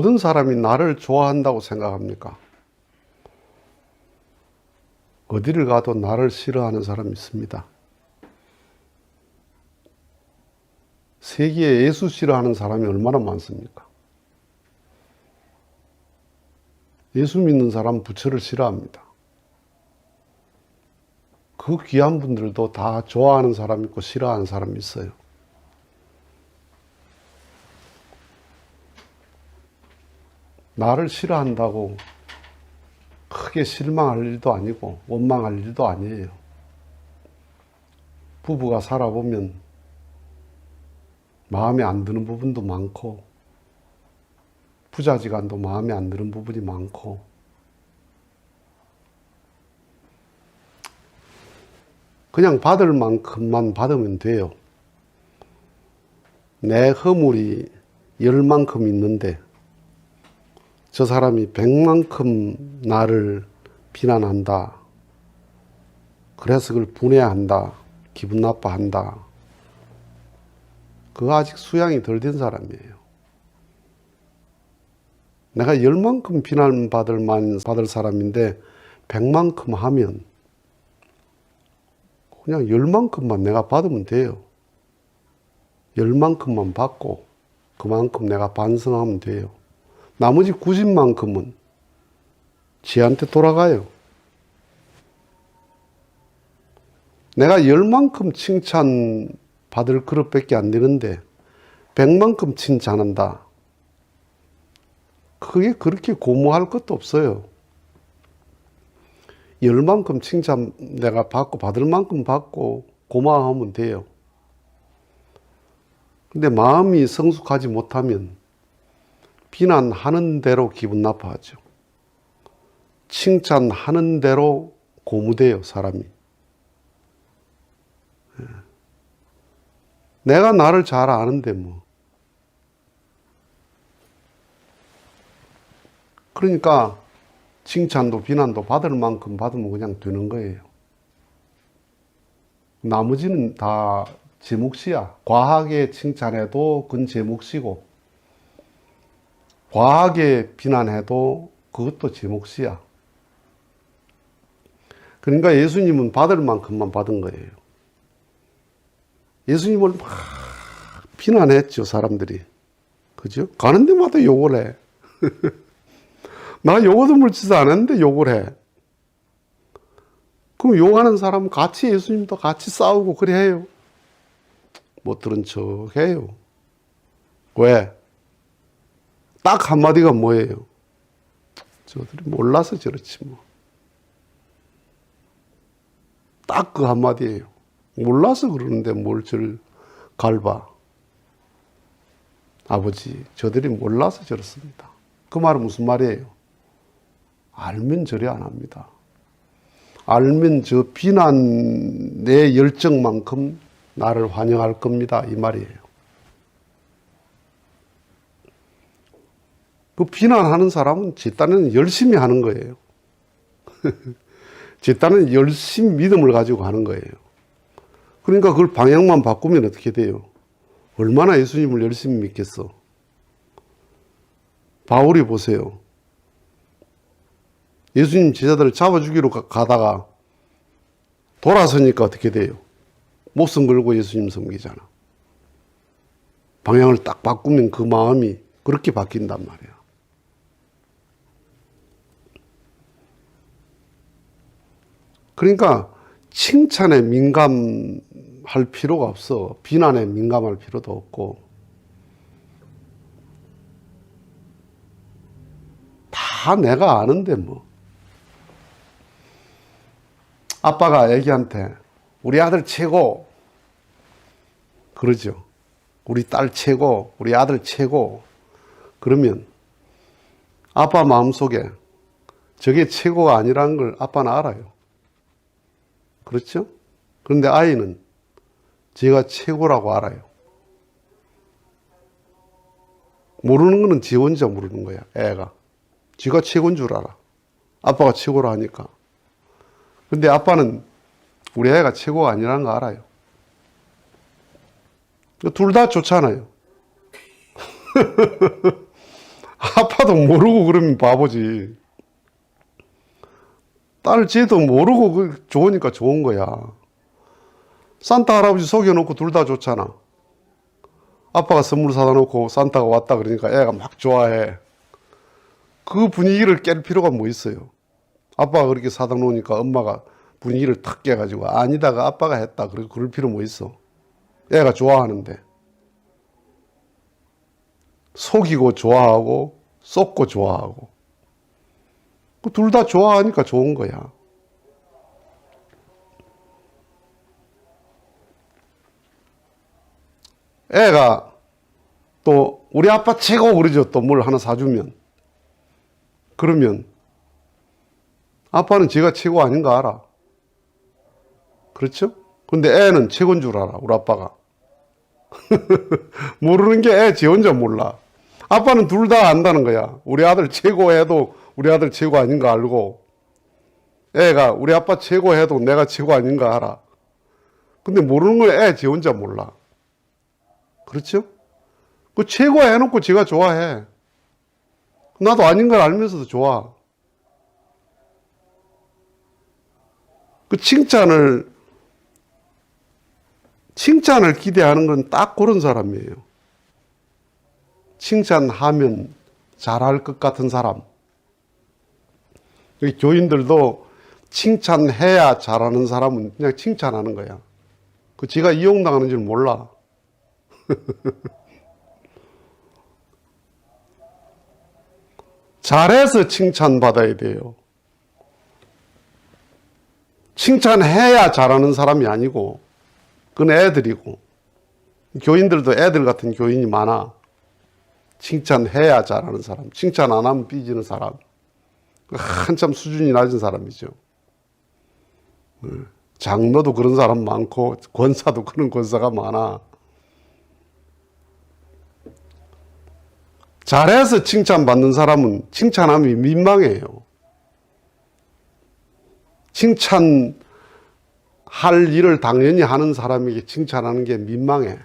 모든 사람이 나를 좋아한다고 생각합니까? 어디를 가도 나를 싫어하는 사람이 있습니다. 세계에 예수 싫어하는 사람이 얼마나 많습니까? 예수 믿는 사람 부처를 싫어합니다. 그 귀한 분들도 다 좋아하는 사람 있고 싫어하는 사람이 있어요. 나를 싫어한다고 크게 실망할 일도 아니고 원망할 일도 아니에요. 부부가 살아보면 마음에 안 드는 부분도 많고 부자지간도 마음에 안 드는 부분이 많고 그냥 받을 만큼만 받으면 돼요. 내 허물이 열 만큼 있는데 저 사람이 백만큼 나를 비난한다. 그래서 그걸 분해한다. 기분 나빠한다. 그거 아직 수양이 덜 된 사람이에요. 내가 열만큼 비난받을 만 받을 사람인데 백만큼 하면 그냥 열만큼만 내가 받으면 돼요. 열만큼만 받고 그만큼 내가 반성하면 돼요. 나머지 90만큼은 지한테 돌아가요. 내가 열만큼 칭찬 받을 그릇밖에 안 되는데 백만큼 칭찬한다. 그게 그렇게 고무할 것도 없어요. 열만큼 칭찬 내가 받고 받을 만큼 받고 고마워하면 돼요. 근데 마음이 성숙하지 못하면 비난하는 대로 기분 나빠하죠. 칭찬하는 대로 고무돼요, 사람이. 예. 내가 나를 잘 아는데 뭐. 그러니까 칭찬도 비난도 받을 만큼 받으면 그냥 되는 거예요. 나머지는 다 제 몫이야. 과하게 칭찬해도 그건 제 몫이고, 과하게 비난해도 그것도 제 몫이야. 그러니까 예수님은 받을 만큼만 받은 거예요. 예수님을 막 비난했죠, 사람들이. 그죠? 가는 데마다 욕을 해. 나 욕도 물지도 않았는데 욕을 해. 그럼 욕하는 사람은 같이 예수님도 같이 싸우고 그래 해요. 못 들은 척 해요. 왜? 딱 한마디가 뭐예요? 저들이 몰라서 저렇지 뭐. 딱 그 한마디예요. 몰라서 그러는데 뭘 저를 갈봐. 아버지, 저들이 몰라서 저렇습니다. 그 말은 무슨 말이에요? 알면 저리 안 합니다. 알면 저 비난 내 열정만큼 나를 환영할 겁니다. 이 말이에요. 그 비난하는 사람은 지 딴에는 열심히 하는 거예요. 지 딴에는 열심히 믿음을 가지고 하는 거예요. 그러니까 그걸 방향만 바꾸면 어떻게 돼요? 얼마나 예수님을 열심히 믿겠어? 바울이 보세요. 예수님 제자들을 잡아 죽이러 가- 가다가 돌아서니까 어떻게 돼요? 목숨 걸고 예수님 섬기잖아. 방향을 딱 바꾸면 그 마음이 그렇게 바뀐단 말이야. 그러니까 칭찬에 민감할 필요가 없어. 비난에 민감할 필요도 없고. 다 내가 아는데 뭐. 아빠가 애기한테 우리 아들 최고 그러죠. 우리 딸 최고, 우리 아들 최고. 그러면 아빠 마음속에 저게 최고가 아니라는 걸 아빠는 알아요. 그렇죠? 그런데 아이는 제가 최고라고 알아요. 모르는 거는 지 혼자 모르는 거야, 애가. 지가 최고인 줄 알아. 아빠가 최고라 하니까. 근데 아빠는 우리 애가 최고가 아니라는 거 알아요. 둘 다 좋잖아요. 아빠도 모르고 그러면 바보지. 딸 쟤도 모르고 그 좋으니까 좋은 거야. 산타 할아버지 속여놓고 둘 다 좋잖아. 아빠가 선물 사다 놓고 산타가 왔다 그러니까 애가 막 좋아해. 그 분위기를 깰 필요가 뭐 있어요. 아빠가 그렇게 사다 놓으니까 엄마가 분위기를 탁 깨가지고 아니다가 아빠가 했다. 그리고 그럴 필요 뭐 있어. 애가 좋아하는데. 속이고 좋아하고 쏟고 좋아하고 그 둘 다 좋아하니까 좋은 거야. 애가 또 우리 아빠 최고 그러죠. 또 뭘 하나 사주면 그러면 아빠는 지가 최고 아닌가 알아. 그렇죠? 근데 애는 최고인 줄 알아. 우리 아빠가. 모르는 게 애 지 혼자 몰라. 아빠는 둘 다 안다는 거야. 우리 아들 최고 해도 우리 아들 최고 아닌 가 알고. 애가 우리 아빠 최고 해도 내가 최고 아닌 가 알아. 근데 모르는 걸 애 지 혼자 몰라. 그렇죠? 그 최고 해놓고 지가 좋아해. 나도 아닌 걸 알면서도 좋아. 그 칭찬을 칭찬을 기대하는 건 딱 그런 사람이에요. 칭찬하면 잘할 것 같은 사람. 여기 교인들도 칭찬해야 잘하는 사람은 그냥 칭찬하는 거야. 그 지가 이용당하는 줄 몰라. 잘해서 칭찬받아야 돼요. 칭찬해야 잘하는 사람이 아니고, 그건 애들이고, 교인들도 애들 같은 교인이 많아. 칭찬해야 잘하는 사람, 칭찬 안 하면 삐지는 사람. 한참 수준이 낮은 사람이죠. 장로도 그런 사람 많고, 권사도 그런 권사가 많아. 잘해서 칭찬받는 사람은 칭찬함이 민망해요. 칭찬할 일을 당연히 하는 사람에게 칭찬하는 게 민망해.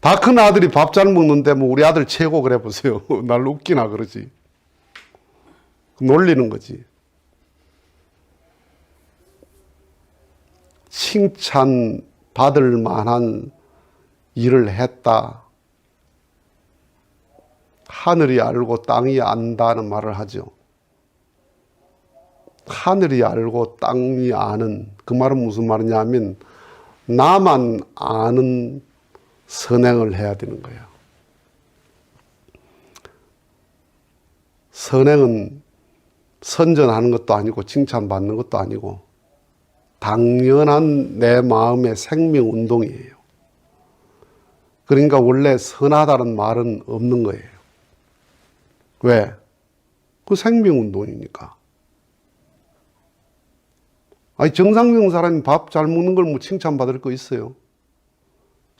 예. 다큰 아들이 밥 잘 먹는데 뭐 우리 아들 최고 그래 보세요. 날 웃기나 그러지. 놀리는 거지. 칭찬 받을 만한 일을 했다. 하늘이 알고 땅이 안다는 말을 하죠. 하늘이 알고 땅이 아는 그 말은 무슨 말이냐면 나만 아는 선행을 해야 되는 거예요. 선행은 선전하는 것도 아니고 칭찬받는 것도 아니고 당연한 내 마음의 생명 운동이에요. 그러니까 원래 선하다는 말은 없는 거예요. 왜? 그 생명 운동이니까. 아니 정상적 사람이 밥 잘 먹는 걸 뭐 칭찬받을 거 있어요?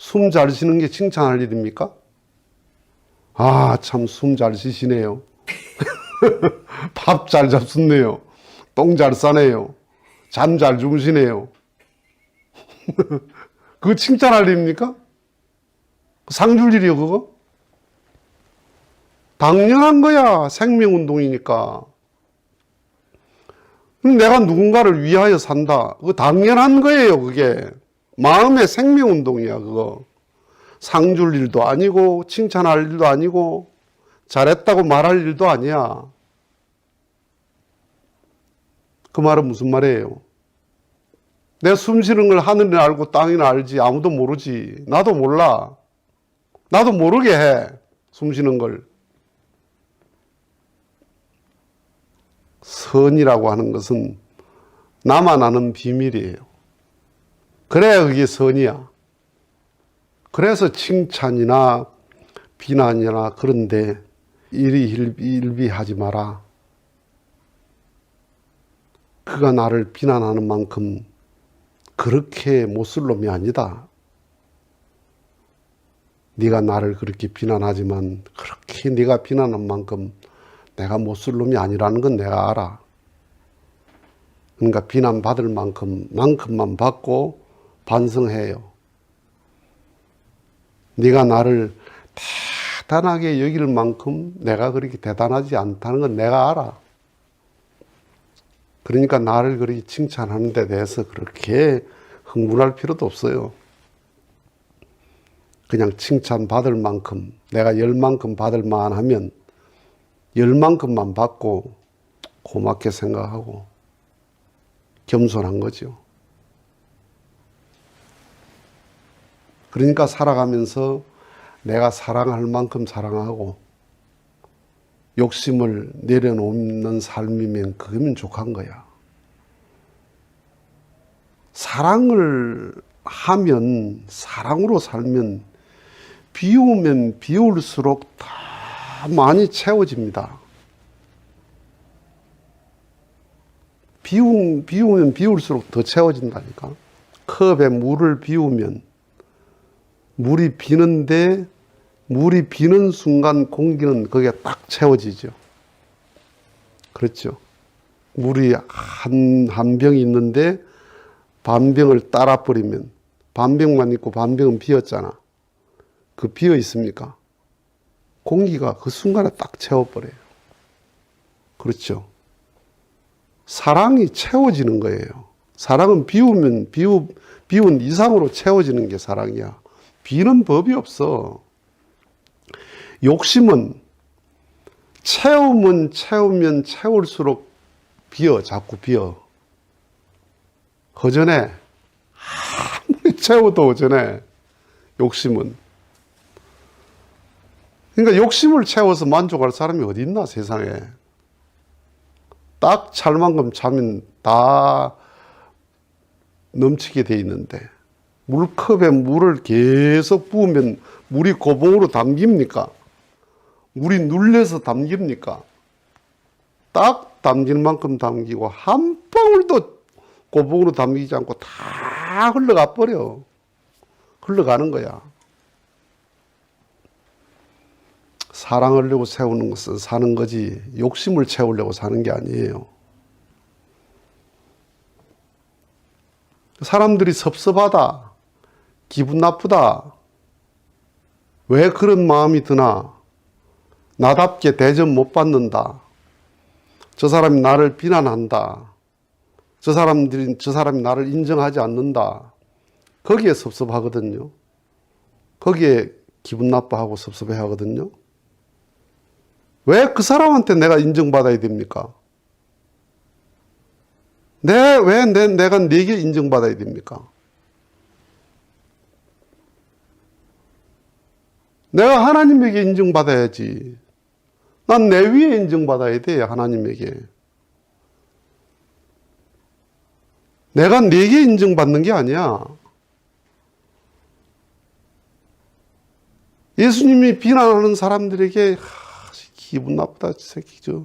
숨 잘 쉬는 게 칭찬할 일입니까? 아, 참 숨 잘 쉬시네요. 밥 잘 잡수네요. 똥 잘 싸네요. 잠 잘 주무시네요. 그거 칭찬할 일입니까? 상줄 일이요, 그거? 당연한 거야. 생명운동이니까. 내가 누군가를 위하여 산다. 그거 당연한 거예요, 그게. 마음의 생명운동이야, 그거. 상 줄 일도 아니고, 칭찬할 일도 아니고, 잘했다고 말할 일도 아니야. 그 말은 무슨 말이에요? 내 숨 쉬는 걸 하늘이 알고 땅이 알지, 아무도 모르지. 나도 몰라. 나도 모르게 해. 숨 쉬는 걸. 선이라고 하는 것은 나만 아는 비밀이에요. 그래야 그게 선이야. 그래서 칭찬이나 비난이나 그런데 일이 일비하지 마라. 그가 나를 비난하는 만큼 그렇게 못 쓸 놈이 아니다. 네가 나를 그렇게 비난하지만 그렇게 네가 비난한 만큼 내가 못 쓸 놈이 아니라는 건 내가 알아. 그러니까 비난받을 만큼 만큼만 받고 반성해요. 네가 나를 대단하게 여길 만큼 내가 그렇게 대단하지 않다는 건 내가 알아. 그러니까 나를 그렇게 칭찬하는 데 대해서 그렇게 흥분할 필요도 없어요. 그냥 칭찬 받을 만큼, 내가 열 만큼 받을 만 하면 열 만큼만 받고 고맙게 생각하고 겸손한 거죠. 그러니까 살아가면서 내가 사랑할 만큼 사랑하고 욕심을 내려놓는 삶이면 그거면 족한 거야. 사랑을 하면 사랑으로 살면 비우면 비울수록 다 많이 채워집니다. 비우, 비우면 비울수록 더 채워진다니까. 컵에 물을 비우면 물이 비는데 물이 비는 순간 공기는 거기에 딱 채워지죠. 그렇죠. 물이 한, 한 병이 있는데 반 병을 따라 버리면 반 병만 있고 반 병은 비었잖아. 그 비어 있습니까? 공기가 그 순간에 딱 채워버려요. 그렇죠. 사랑이 채워지는 거예요. 사랑은 비우면 비우, 비운 이상으로 채워지는 게 사랑이야. 비는 법이 없어. 욕심은 채우면 채우면 채울수록 비어, 자꾸 비어. 허전해. 아무리 채워도 허전해. 욕심은. 그러니까 욕심을 채워서 만족할 사람이 어디 있나, 세상에. 딱 찰만큼 차면 다 넘치게 돼 있는데, 물컵에 물을 계속 부으면 물이 고봉으로 담깁니까? 물이 눌려서 담깁니까? 딱 담길 만큼 담기고 한 방울도 고봉으로 담기지 않고 다 흘러가 버려. 흘러가는 거야. 사랑하려고 세우는 것은 사는 거지 욕심을 채우려고 사는 게 아니에요. 사람들이 섭섭하다, 기분 나쁘다, 왜 그런 마음이 드나, 나답게 대접 못 받는다, 저 사람이 나를 비난한다, 저 사람들이, 저 사람이 나를 인정하지 않는다, 거기에 섭섭하거든요. 거기에 기분 나빠하고 섭섭해 하거든요. 왜 그 사람한테 내가 인정받아야 됩니까? 내, 왜 내, 내가 내게 인정받아야 됩니까? 내가 하나님에게 인정받아야지. 난 내 위에 인정받아야 돼, 하나님에게. 내가 내게 인정받는 게 아니야. 예수님이 비난하는 사람들에게 하, 기분 나쁘다, 저 새끼 저.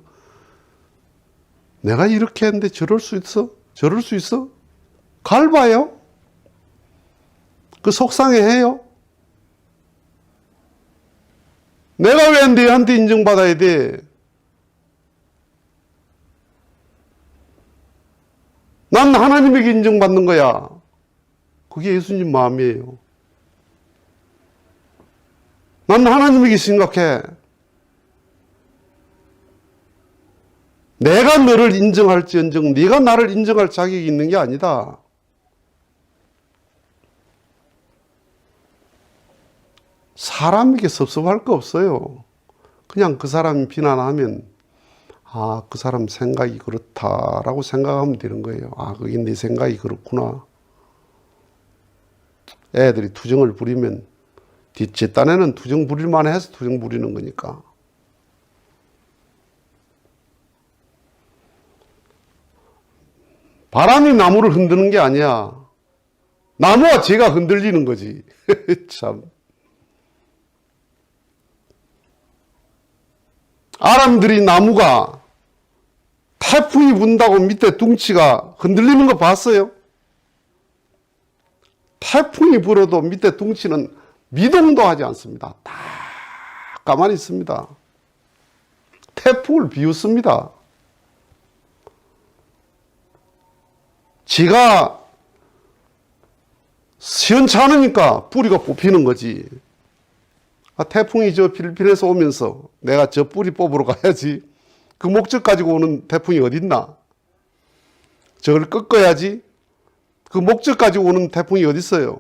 내가 이렇게 했는데 저럴 수 있어? 저럴 수 있어? 갈봐요? 그 속상해 해요? 내가 왜 너한테 인정받아야 돼? 난 하나님에게 인정받는 거야. 그게 예수님 마음이에요. 난 하나님에게 생각해. 내가 너를 인정할지언정 네가 나를 인정할 자격이 있는 게 아니다. 사람에게 섭섭할 거 없어요. 그냥 그 사람이 비난하면 아, 그 사람 생각이 그렇다라고 생각하면 되는 거예요. 아, 그게 내 생각이 그렇구나. 애들이 투정을 부리면 뒷제 딴에는 투정 부릴만 해서 투정 부리는 거니까. 바람이 나무를 흔드는 게 아니야. 나무와 제가 흔들리는 거지. 참. 아람들이 나무가 태풍이 분다고 밑에 둥치가 흔들리는 거 봤어요? 태풍이 불어도 밑에 둥치는 미동도 하지 않습니다. 다 가만히 있습니다. 태풍을 비웃습니다. 지가 시원찮으니까 뿌리가 뽑히는 거지. 아, 태풍이 저 필리핀에서 오면서 내가 저 뿌리 뽑으러 가야지. 그 목적 가지고 오는 태풍이 어딨나? 저걸 꺾어야지. 그 목적 가지고 오는 태풍이 어딨어요?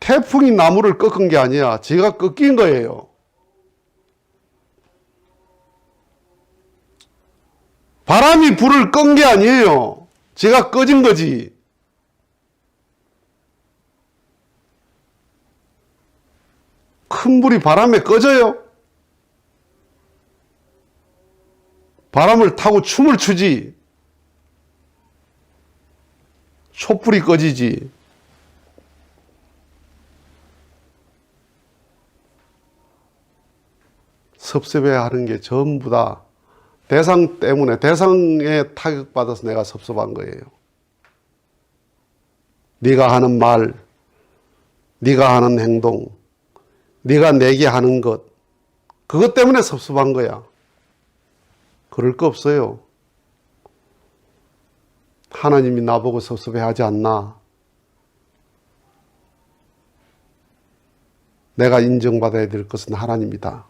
태풍이 나무를 꺾은 게 아니야. 제가 꺾인 거예요. 바람이 불을 끈 게 아니에요. 제가 꺼진 거지. 큰 불이 바람에 꺼져요? 바람을 타고 춤을 추지. 촛불이 꺼지지. 섭섭해 하는 게 전부 다 대상 때문에 대상에 타격받아서 내가 섭섭한 거예요. 네가 하는 말, 네가 하는 행동, 네가 내게 하는 것, 그것 때문에 섭섭한 거야. 그럴 거 없어요. 하나님이 나보고 섭섭해 하지 않나? 내가 인정받아야 될 것은 하나님이다.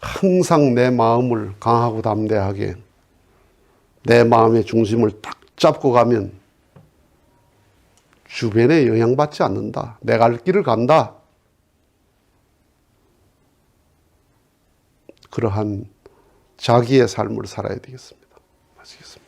항상 내 마음을 강하고 담대하게 내 마음의 중심을 딱 잡고 가면 주변에 영향받지 않는다. 내가 할 길을 간다. 그러한 자기의 삶을 살아야 되겠습니다. 마치겠습니다.